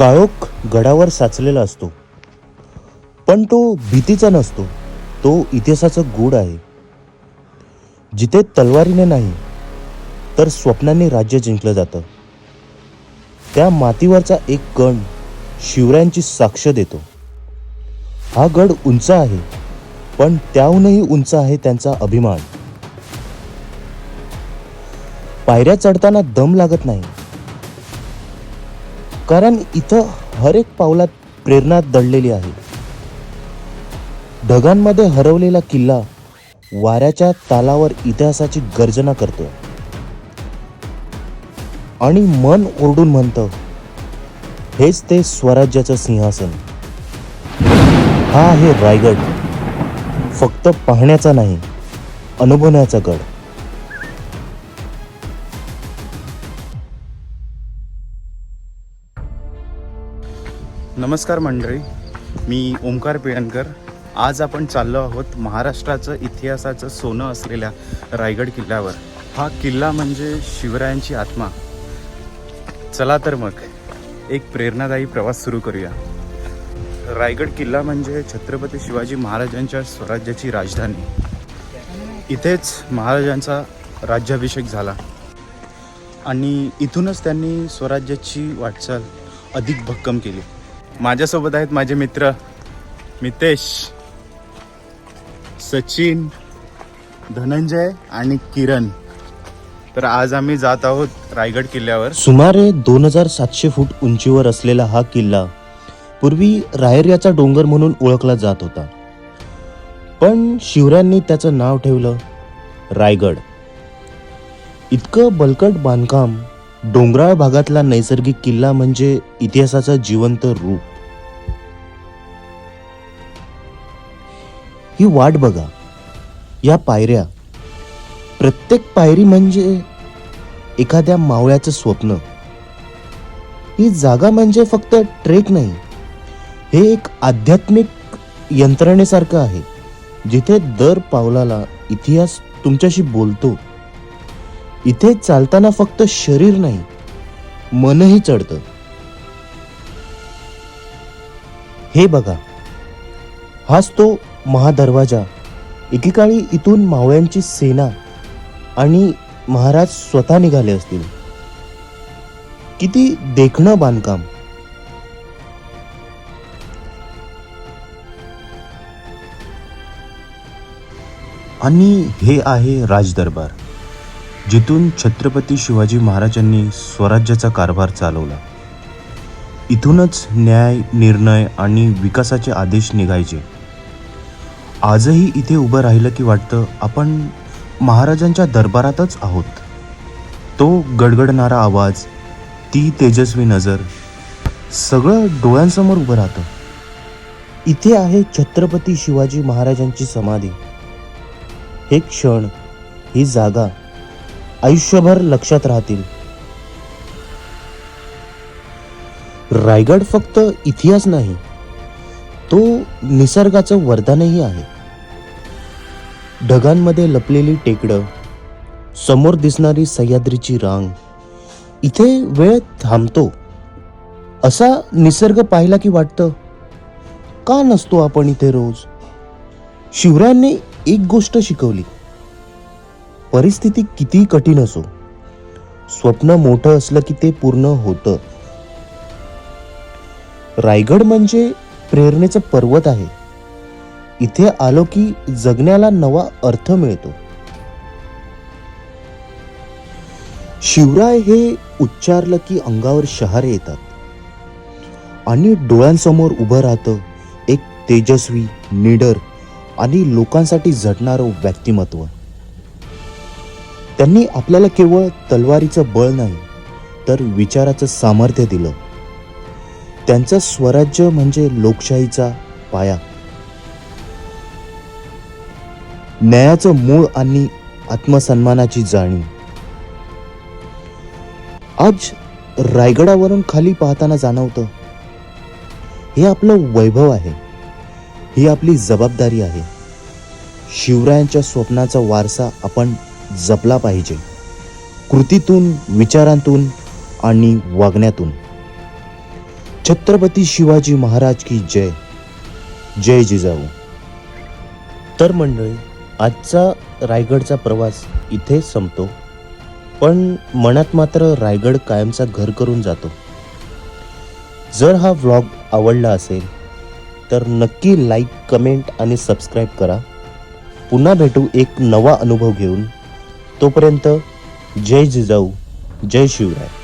काळोख गडावर साचलेला असतो. पण तो भीतीचा नसतो. तो इतिहासाचं गूढ आहे. जिथे तलवारीने नाही तर स्वप्नांनी राज्य जिंकलं जातं. त्या मातीवरचा एक कण शिवरायांची साक्ष देतो. हा गड उंच आहे पण त्याहूनही उंच आहे त्यांचा अभिमान. पायऱ्या चढताना दम लागत नाही. कारण इथं हर एक पावलात प्रेरणा दडलेली आहे. ढगांमध्ये हरवलेला किल्ला वाऱ्याच्या तालावर इतिहासाची गर्जना करतो. आणि मन ओरडून म्हणतं हेच ते स्वराज्याचं सिंहासन. हा आहे रायगड. फक्त पाहण्याचा नाही अनुभवण्याचा गड. नमस्कार मंडळी मी ओंकार पिळणकर. आज आपण चाललो आहोत महाराष्ट्राचं इतिहासाचं सोनं असलेल्या रायगड किल्ल्यावर. हा किल्ला म्हणजे शिवरायांची आत्मा. चला तर मग एक प्रेरणादायी प्रवास सुरू करूया. रायगड किल्ला म्हणजे छत्रपती शिवाजी महाराजांच्या स्वराज्याची राजधानी. इथेच महाराजांचा राज्याभिषेक झाला. आणि इथूनच त्यांनी स्वराज्याची वाटचाल अधिक भक्कम केली. माझ्यासोबत आहेत माझे मित्र मितेश सचिन धनंजय आणि किरण. तर आज आम्ही जात आहोत रायगड किल्ल्यावर. सुमारे दोन हजार सातशे फूट उंचीवर असलेला हा किल्ला पूर्वी रायर्याचा डोंगर म्हणून ओळखला जात होता. पण शिवरायांनी त्याचं नाव ठेवलं रायगड. इतकं बलकट बांधकाम डोंगराळ भागातला नैसर्गिक किल्ला म्हणजे इतिहासाचं जिवंत रूप. ही वाट बघा. या पायऱ्या प्रत्येक पायरी म्हणजे एखाद्या मावळ्याचं स्वप्न. ही जागा म्हणजे फक्त ट्रेक नाही हे एक आध्यात्मिक यंत्रणेसारखं आहे जिथे दर पावलाला इतिहास तुमच्याशी बोलतो. इथे चालताना फक्त शरीर नाही मनही चढतं. हे बघा हाच तो महादरवाजा. एकेकाळी इथून मावळ्यांची सेना आणि महाराज स्वतः निघाले असतील. किती देखणं बांधकाम. आणि हे आहे राजदरबार जिथून छत्रपती शिवाजी महाराजांनी स्वराज्याचा कारभार चालवला. इथूनच न्याय निर्णय आणि विकासाचे आदेश निघायचे. आजही इथे उभं राहिलं की वाटतं आपण महाराजांच्या दरबारातच आहोत. तो गडगडणारा आवाज ती तेजस्वी नजर सगळं डोळ्यांसमोर उभं राहतं. इथे आहे छत्रपती शिवाजी महाराजांची समाधी. हे क्षण ही जागा आयुष्यभर लक्षात राहतील. रायगड फक्त इतिहास नाही तो निसर्गाचं वरदानही आहे. ढगांमध्ये लपलेली टेकडं समोर दिसणारी सह्याद्रीची रांग इथे वेळ थांबतो. असा निसर्ग पाहिला की वाटतं का नसतो आपण इथे रोज? शिवरायांनी एक गोष्ट शिकवली. परिस्थिती किती कठीण असो स्वप्न मोठं असलं की ते पूर्ण होतं. रायगड म्हणजे प्रेरणेचं पर्वत आहे. इथे आलो की जगण्याला नवा अर्थ मिळतो. शिवराय हे उच्चारलं की अंगावर शहारे येतात. आणि डोळ्यांसमोर उभं राहतं एक तेजस्वी निडर आणि लोकांसाठी झटणारं व्यक्तिमत्व. त्यांनी आपल्याला केवळ तलवारीचं बळ नाही तर विचाराचं सामर्थ्य दिलं. त्यांचं स्वराज्य म्हणजे लोकशाहीचा पाया. न्यायाचं मूळ आणि आत्मसन्मानाची जाणीव. आज रायगडावरून खाली पाहताना जाणवतं हे आपलं वैभव आहे ही आपली जबाबदारी आहे. शिवरायांच्या स्वप्नाचा वारसा आपण जपला पाहिजे कृतीतून विचारांतून आणि वागण्यातून. छत्रपती शिवाजी महाराज की जय. जय जिजाऊ. तर मंडळी आजचा रायगडचा प्रवास इथे संपतो. पण मनात मात्र रायगड कायमचा घर करून जातो. जर हा व्लॉग आवडला असेल तर नक्की लाईक कमेंट आणि सबस्क्राईब करा. पुन्हा भेटू एक नवा अनुभव घेऊन. तोपर्यंत जय जिजाऊ जय शिवराय.